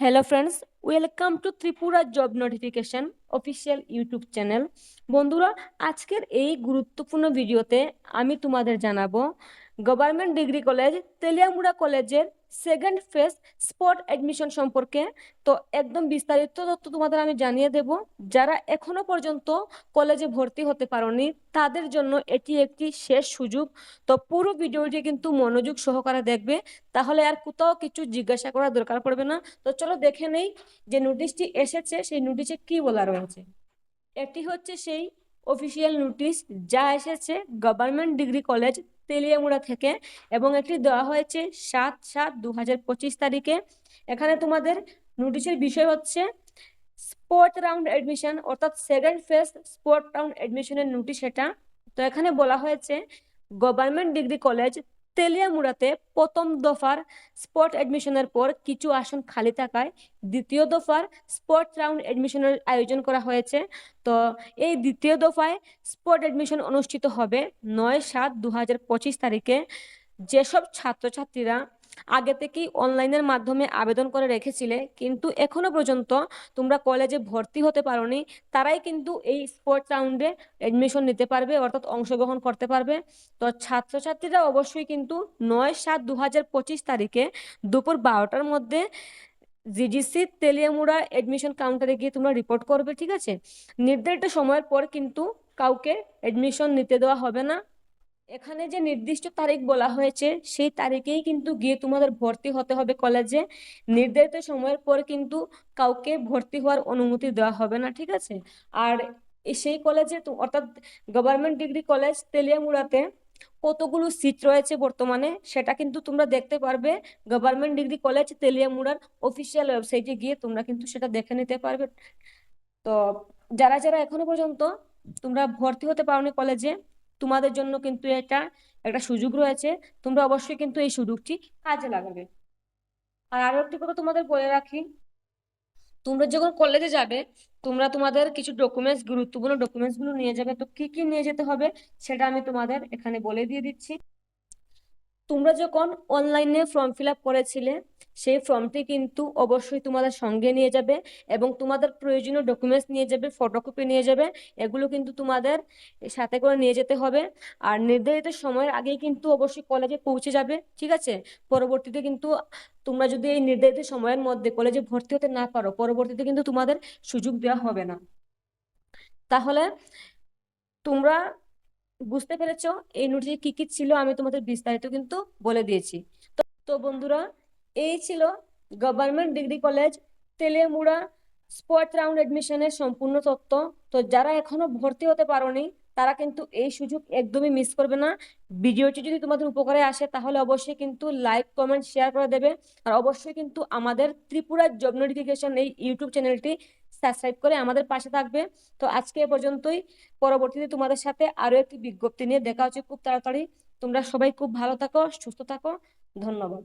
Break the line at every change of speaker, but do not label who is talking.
Hello friends welcome to Tripura job notification official YouTube channel বন্ধুরা, আজকের এই গুরুত্বপূর্ণ ভিডিওতে আমি তোমাদের জানাব গভর্নমেন্ট ডিগ্রি কলেজ, তেলিয়ামুড়া কলেজের সেকেন্ড ফেজ স্পট অ্যাডমিশন সম্পর্কে। তো একদম বিস্তারিত তথ্য তোমাদের আমি জানিয়ে দেব। যারা এখনও পর্যন্ত কলেজে ভর্তি হতে পারোনি, তাদের জন্য এটি একটি শেষ সুযোগ। তো পুরো ভিডিওটি কিন্তু মনোযোগ সহকারে দেখবে। তাহলে আর কোথাও কিছু জিজ্ঞাসা করার দরকার পড়বে না। তো চলো দেখে নেই যে নোটিশটি এসেছে, সেই নোটিশে কি বলা রয়েছে? এটি হচ্ছে সেই অফিসিয়াল নোটিশ যা এসেছে গভর্নমেন্ট ডিগ্রি কলেজ তেলিয়ামুড়া থেকে এবং একটি দেওয়া হয়েছে সাত সাত দু পঁচিশ তারিখে। এখানে তোমাদের নোটিশের বিষয় হচ্ছে স্পোর্ট রাউন্ড অ্যাডমিশন অর্থাৎ সেকেন্ড ফেজ স্পোর্ট রাউন্ড অ্যাডমিশনের নোটিশ এটা। তো এখানে বলা হয়েছে গভর্নমেন্ট ডিগ্রি কলেজ তেলিয়ামুড়াতে প্রথম দফার স্পট অ্যাডমিশনের পর কিছু আসন খালি থাকায় দ্বিতীয় দফার স্পট রাউন্ড অ্যাডমিশনের আয়োজন করা হয়েছে। তো এই দ্বিতীয় দফায় স্পট অ্যাডমিশন অনুষ্ঠিত হবে নয় সাত দু তারিখে। যেসব ছাত্রছাত্রীরা আগে থেকেই অনলাইনের মাধ্যমে আবেদন করে রেখেছিলে, কিন্তু এখনও পর্যন্ত তোমরা কলেজে ভর্তি হতে পারোনি, তারাই কিন্তু এই স্পোর্টস রাউন্ডে এডমিশন নিতে পারবে, অর্থাৎ অংশগ্রহণ করতে পারবে। তো ছাত্রছাত্রীরা অবশ্যই কিন্তু নয় সাত দু হাজার পঁচিশ তারিখে দুপুর বারোটার মধ্যে জিজিসি তেলিয়ামুড়া এডমিশন কাউন্টারে গিয়ে তোমরা রিপোর্ট করবে, ঠিক আছে? নির্ধারিত সময়ের পর কিন্তু কাউকে এডমিশন নিতে দেওয়া হবে না। এখানে যে নির্দিষ্ট তারিখ বলা হয়েছে, সেই তারিখেই কিন্তু গিয়ে তোমাদের ভর্তি হতে হবে কলেজে। নির্ধারিত সময়ের পর কিন্তু কাউকে ভর্তি হওয়ার অনুমতি দেওয়া হবে না, ঠিক আছে? আর সেই কলেজে অর্থাৎ গভর্নমেন্ট ডিগ্রি কলেজ তেলিয়ামুড়াতে কতগুলো সিট রয়েছে বর্তমানে, সেটা কিন্তু তোমরা দেখতে পারবে। গভর্নমেন্ট ডিগ্রি কলেজ তেলিয়ামুড়ার অফিসিয়াল ওয়েবসাইটে গিয়ে তোমরা কিন্তু সেটা দেখে নিতে পারবে। তো যারা যারা এখনও পর্যন্ত তোমরা ভর্তি হতে পারোনি কলেজে তোমাদের জন্য কিন্তু এটা একটা সুযোগ রয়েছে। তোমরা অবশ্যই কিন্তু এই সুযোগটি কাজে লাগাবে। আর আরও একটি কথা তোমাদের বলে রাখি, তোমরা যখন কলেজে যাবে, তোমরা তোমাদের কিছু ডকুমেন্টস গুরুত্বপূর্ণ ডকুমেন্টসগুলো নিয়ে যাবে। তো কি কি নিয়ে যেতে হবে সেটা আমি তোমাদের এখানে বলে দিয়ে দিচ্ছি। তোমরা যখন অনলাইনে ফর্ম ফিল আপ করেছিলে, সেই ফর্মটি কিন্তু অবশ্যই তোমাদের সঙ্গে নিয়ে যাবে এবং তোমাদের প্রয়োজনীয় ডকুমেন্টস নিয়ে যাবে ফটোকপি নিয়ে যাবে, এগুলো কিন্তু তোমাদের সাথে করে নিয়ে যেতে হবে। আর নির্ধারিত সময়ের আগেই কিন্তু অবশ্যই কলেজে পৌঁছে যাবে, ঠিক আছে? পরবর্তীতে কিন্তু তোমরা যদি এই নির্ধারিত সময়ের মধ্যে কলেজে ভর্তি হতে না পারো, পরবর্তীতে কিন্তু তোমাদের সুযোগ দেওয়া হবে না। তাহলে তোমরা বুঝতে পেরেছ? এই নোটিশে কি কি ছিল আমি তোমাদের বিস্তারিত কিন্তু বলে দিয়েছি। তো বন্ধুরা, এই ছিল government degree college Teliamura spot round এডমিশনের সম্পূর্ণ তথ্য তো যারা এখনও ভর্তি হতে পারোনি, তারা কিন্তু এই সুযোগ একদমই মিস করবে না। ভিডিওটি যদি তোমাদের উপকারে আসে, তাহলে অবশ্যই কিন্তু লাইক কমেন্ট শেয়ার করে দেবে। আর অবশ্যই কিন্তু আমাদের ত্রিপুরা জব নোটিফিকেশন এই ইউটিউব চ্যানেলটি সাবস্ক্রাইব করে আমাদের পাশে থাকবে। তো আজকে এ পর্যন্তই। পরবর্তীতে তোমাদের সাথে আরও একটি বিজ্ঞপ্তি নিয়ে দেখা হচ্ছে। খুব তাড়াতাড়ি। তোমরা সবাই খুব ভালো থাকো, সুস্থ থাকো। ধন্যবাদ।